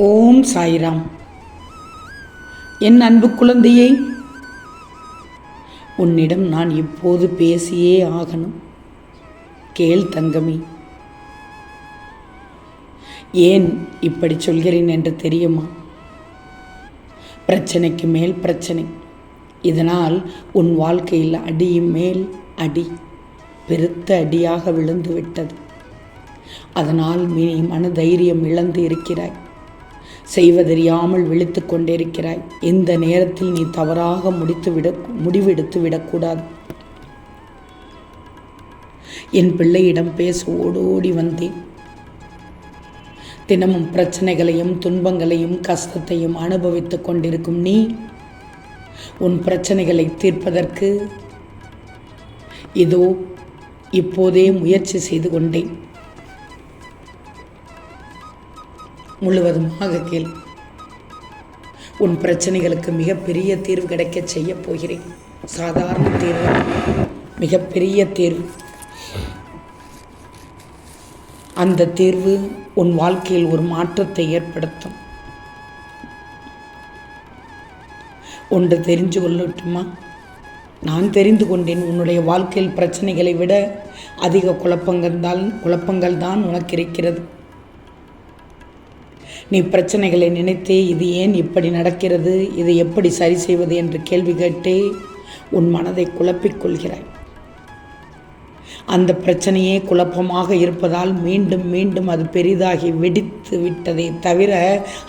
ஓம் சாய்ராம். என் அன்பு குழந்தையே உன்னிடம் நான் இப்போது பேசியே ஆகணும். கேள் தங்கமி. ஏன் இப்படி சொல்கிறேன் என்று தெரியுமா? பிரச்சனைக்கு மேல் பிரச்சனை. இதனால் உன் வாழ்க்கையில் அடியும் மேல் அடி பெருத்த அடியாக விழுந்து விட்டது அதனால் நீ மனதைரியம் இழந்து இருக்கிறாய். செய்வதறியாமல் விழித்து கொண்டிருக்கிறாய். இந்த நேரத்தில் நீ தவறாக முடித்து விட முடிவெடுத்து விடக்கூடாது. என் பிள்ளையிடம் பேச ஓடோடி வந்தேன். தினமும் பிரச்சனைகளையும் துன்பங்களையும் கஷ்டத்தையும் அனுபவித்துக் கொண்டிருக்கும் நீ உன் பிரச்சனைகளை தீர்ப்பதற்கு இதோ இப்போதே முயற்சி செய்து கொண்டேன். முழுவதுமாக கேள். உன் பிரச்சனைகளுக்கு மிகப்பெரிய தீர்வு கிடைக்க செய்ய போகிறேன். சாதாரண தீர்வு. மிகப்பெரிய தேர்வு. அந்த தேர்வு உன் வாழ்க்கையில் ஒரு மாற்றத்தை ஏற்படுத்தும். ஒன்று தெரிஞ்சு கொள்ளட்டுமா? நான் தெரிந்து கொண்டேன் உன்னுடைய வாழ்க்கையில் பிரச்சனைகளை விட அதிக குழப்பங்கள் தான் குழப்பங்கள் தான் உனக்கு இருக்கிறது. நீ பிரச்சனைகளை நினைத்தே இது ஏன் இப்படி நடக்கிறது? இதை எப்படி சரி செய்வது என்று கேள்வி கேட்டே உன் மனதை குழப்பிக்கொள்கிறாய் அந்த பிரச்சனையே குழப்பமாக இருப்பதால் மீண்டும் மீண்டும் அது பெரிதாகி வெடித்து விட்டதை தவிர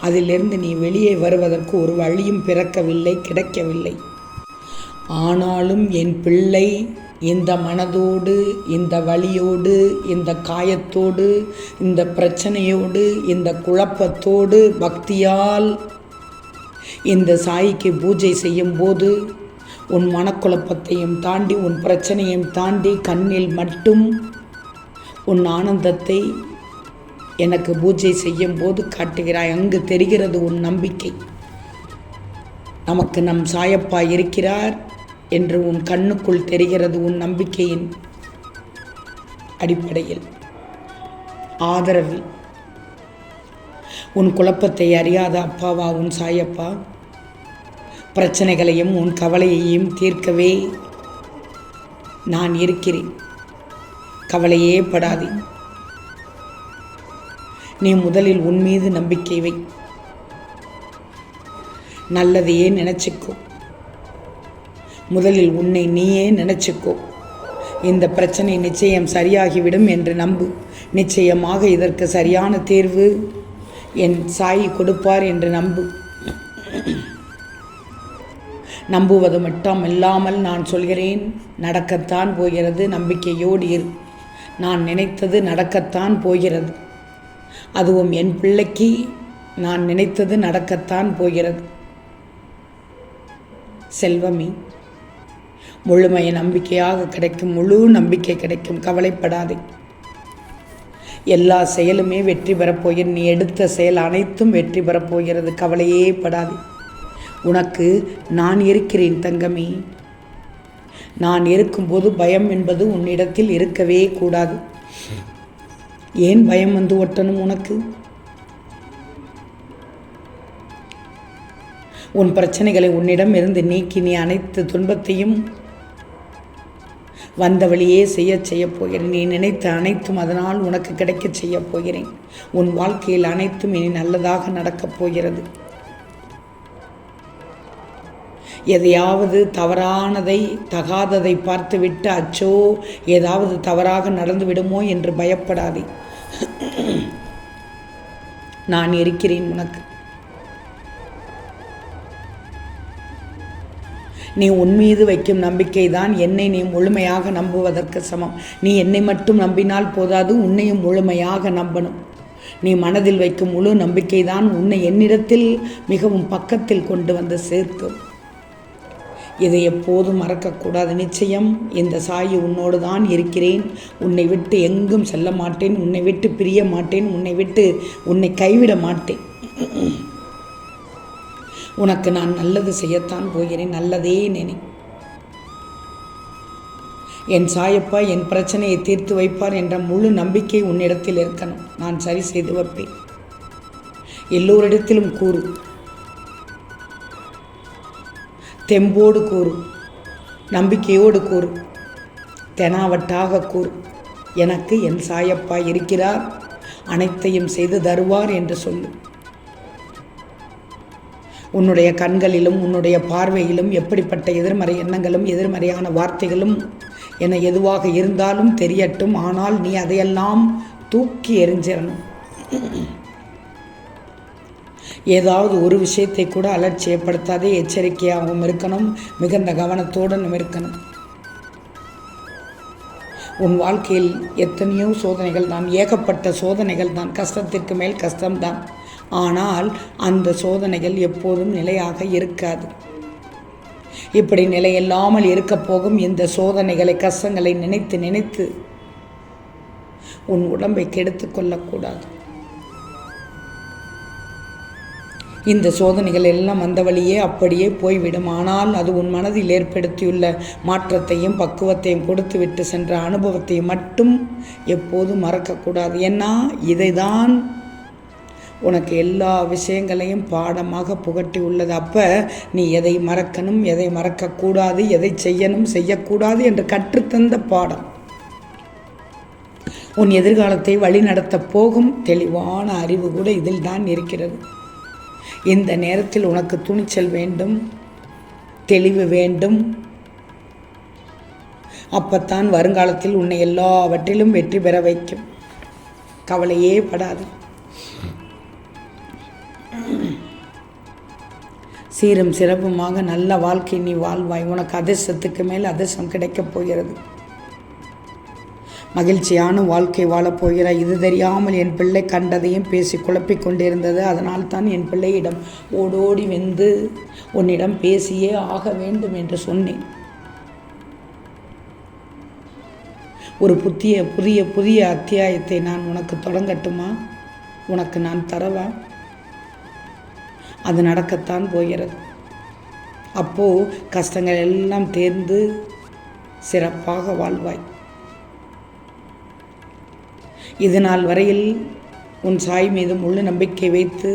அதிலிருந்து நீ வெளியே வருவதற்கு ஒரு வழியும் பிறக்கவில்லை கிடைக்கவில்லை. ஆனாலும் என் பிள்ளை இந்த மனதோடு இந்த வழியோடு இந்த காயத்தோடு இந்த பிரச்சனையோடு இந்த குழப்பத்தோடு பக்தியால் இந்த சாய்க்கு பூஜை செய்யும்போது உன் மனக்குழப்பத்தையும் தாண்டி உன் பிரச்சனையும் தாண்டி கண்ணில் மட்டும் உன் ஆனந்தத்தை எனக்கு பூஜை செய்யும் போது காட்டுகிறாய். அங்கு தெரிகிறது உன் நம்பிக்கை. நமக்கு நம் சாயப்பா இருக்கிறார். என்று உன் கண்ணுக்குள் தெரிகிறது உன் நம்பிக்கையின் அடிப்படையில். ஆதரவில். உன் குழப்பத்தை அறியாத அப்பாவா உன் சாயப்பா? பிரச்சனைகளையும் உன் கவலையையும் தீர்க்கவே நான் இருக்கிறேன். கவலையே படாதே. நீ முதலில் உன் மீது நம்பிக்கை வை. நல்லதையே நினச்சிக்கோ. முதலில் உன்னை நீயே நினச்சிக்கோ. இந்த பிரச்சனை நிச்சயம் சரியாகிவிடும் என்று நம்பு. நிச்சயமாக இதற்கு சரியான தேர்வு என் சாய் கொடுப்பார் என்று நம்பு. நம்புவது மட்டும் இல்லாமல் நான் சொல்கிறேன் நடக்கத்தான் போகிறது நம்பிக்கையோடு இரு. நான் நினைத்தது நடக்கத்தான் போகிறது. அதுவும் என் பிள்ளைக்கு நான் நினைத்தது நடக்கத்தான் போகிறது. செல்வமே முழுமைய நம்பிக்கையாக கிடைக்கும் முழு நம்பிக்கை கிடைக்கும். கவலைப்படாதே. எல்லா செயலுமே வெற்றி பெறப்போகிறது நீ எடுத்த செயல் அனைத்தும் வெற்றி பெறப்போகிறது. கவலையே படாது. உனக்கு நான் இருக்கிறேன் தங்கமே. நான் இருக்கும்போது பயம் என்பது உன்னிடத்தில் இருக்கவே கூடாது. ஏன் பயம் வந்து ஒட்டணும் உனக்கு? உன் பிரச்சனைகளை உன்னிடம் இருந்து நீக்கி நீ அனைத்து துன்பத்தையும் வந்த வழியே செய்ய செய்ய போகிறேன். நீ நினைத்த அனைத்தும் அதனால் உனக்கு கிடைக்கச் செய்ய போகிறேன். உன் வாழ்க்கையில் அனைத்தும் இனி நல்லதாக நடக்கப் போகிறது. எதையாவது தவறானதை தகாததை பார்த்துவிட்டு அச்சோ ஏதாவது தவறாக நடந்து விடுமோ என்று பயப்படாதே. நான் இருக்கிறேன் உனக்கு. நீ உன் மீது வைக்கும் நம்பிக்கை தான் என்னை நீ முழுமையாக நம்புவதற்கு சமம். நீ என்னை மட்டும் நம்பினால் போதாது உன்னையும் முழுமையாக நம்பணும். நீ மனதில் வைக்கும் முழு நம்பிக்கை தான் உன்னை என்னிடத்தில் மிகவும் பக்கத்தில் கொண்டு வந்து சேர்க்கும். இதை எப்போதும் மறக்கக்கூடாது. நிச்சயம் இந்த சாயி உன்னோடு தான் இருக்கிறேன். உன்னை விட்டு எங்கும் செல்ல மாட்டேன். உன்னை விட்டு பிரிய மாட்டேன். உன்னை விட்டு உன்னை கைவிட மாட்டேன். உனக்கு நான் நல்லது செய்யத்தான் போகிறேன் நல்லதே நினை. என் சாயப்பா என் பிரச்சனையை தீர்த்து வைப்பார் என்ற முழு நம்பிக்கை உன்னிடத்தில் இருக்கணும். நான் சரி செய்து வைப்பேன். எல்லோரிடத்திலும் கூறு. தெம்போடு கூறு. நம்பிக்கையோடு கூறு. தெனாவட்டாக கூறு. எனக்கு என் சாயப்பா இருக்கிறார். அனைத்தையும் செய்து தருவார் என்று சொல்லு. உன்னுடைய கண்களிலும் உன்னுடைய பார்வையிலும் எப்படிப்பட்ட எதிர்மறை எண்ணங்களும் எதிர்மறையான வார்த்தைகளும் என எதுவாக இருந்தாலும் தெரியட்டும். ஆனால் நீ அதையெல்லாம் தூக்கி எறிஞ்சிடணும் ஏதாவது ஒரு விஷயத்தை கூட அலட்சியப்படுத்தாதே எச்சரிக்கையாகவும் இருக்கணும் மிகுந்த கவனத்தோடும் இருக்கணும். உன் வாழ்க்கையில் எத்தனையோ சோதனைகள் தான் ஏகப்பட்ட சோதனைகள் தான் கஷ்டத்திற்கு மேல் கஷ்டம்தான். ஆனால் அந்த சோதனைகள் எப்போதும் நிலையாக இருக்காது. இப்படி நிலையில்லாமல் இருக்க போகும் இந்த சோதனைகளை கஷ்டங்களை நினைத்து நினைத்து உன் உடம்பை கெடுத்து கொள்ளக்கூடாது. இந்த சோதனைகள் எல்லாம் அந்த வழியே அப்படியே போய்விடும். ஆனால் அது உன் மனதில் ஏற்படுத்தியுள்ள மாற்றத்தையும் பக்குவத்தையும் கொடுத்துவிட்டு சென்ற அனுபவத்தை மட்டும் எப்போதும் மறக்கக்கூடாது. ஏன்னா இதை தான் உனக்கு எல்லா விஷயங்களையும் பாடமாக புகட்டி உள்ளது அப்போ நீ எதை மறக்கணும் எதை மறக்கக்கூடாது எதை செய்யணும் செய்யக்கூடாது என்று கற்றுத்தந்த பாடம். உன் எதிர்காலத்தை வழிநடத்தப் போகும் தெளிவான அறிவு கூட இதில் தான் இருக்கிறது. இந்த நேரத்தில் உனக்கு துணிச்சல் வேண்டும் தெளிவு வேண்டும். அப்பத்தான் வருங்காலத்தில் உன்னை எல்லாவற்றிலும் வெற்றி பெற வைக்கும். கவலையே படாது. சீரும் சிறப்புமாக நல்ல வாழ்க்கை நீ வாழ்வாய். உனக்கு அதிர்ஷ்டத்துக்கு மேல் அதிர்ஷ்டம் கிடைக்கப் போகிறது. மகிழ்ச்சியான வாழ்க்கை வாழப்போகிறாய் இது தெரியாமல் என் பிள்ளை கண்டதையும் பேசி குழப்பிக் கொண்டிருந்தது. அதனால் தான் என் பிள்ளையிடம் ஓடோடி வெந்து உன்னிடம் பேசியே ஆக வேண்டும் என்று சொன்னேன். ஒரு புதிய புதிய புதிய அத்தியாயத்தை நான் உனக்கு தொடங்கட்டுமா? உனக்கு நான் தரவா? அது நடக்கத்தான் போகிறது. அப்போது கஷ்டங்கள் எல்லாம் தேர்ந்து சிறப்பாக வாழ்வாய். இது நாள் வரையில் உன் சாய் மீது முழு நம்பிக்கை வைத்து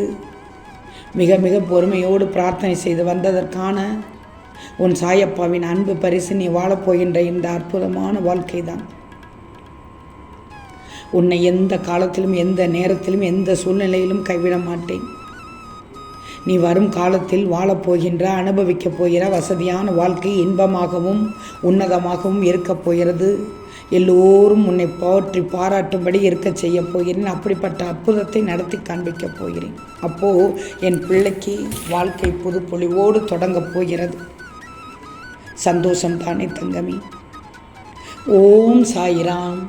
மிக மிக பொறுமையோடு பிரார்த்தனை செய்து வந்ததற்கான உன் சாயப்பாவின் அன்பு பரிசு நீ வாழப்போகின்ற இந்த அற்புதமான வாழ்க்கை தான் உன்னை எந்த காலத்திலும் எந்த நேரத்திலும் எந்த சூழ்நிலையிலும் கைவிட மாட்டேன். நீ வரும் காலத்தில் வாழப்போகின்ற அனுபவிக்கப் போகிற வசதியான வாழ்க்கை இன்பமாகவும் உன்னதமாகவும் இருக்கப் போகிறது. எல்லோரும் உன்னை போற்றி பாராட்டும்படி இருக்க செய்ய போகிறேன். அப்படிப்பட்ட அற்புதத்தை நடத்தி காண்பிக்கப் போகிறேன். அப்போது என் பிள்ளைக்கு வாழ்க்கை புது தொடங்கப் போகிறது. சந்தோஷம் தானே தங்கமி. ஓம் சாயிராம்.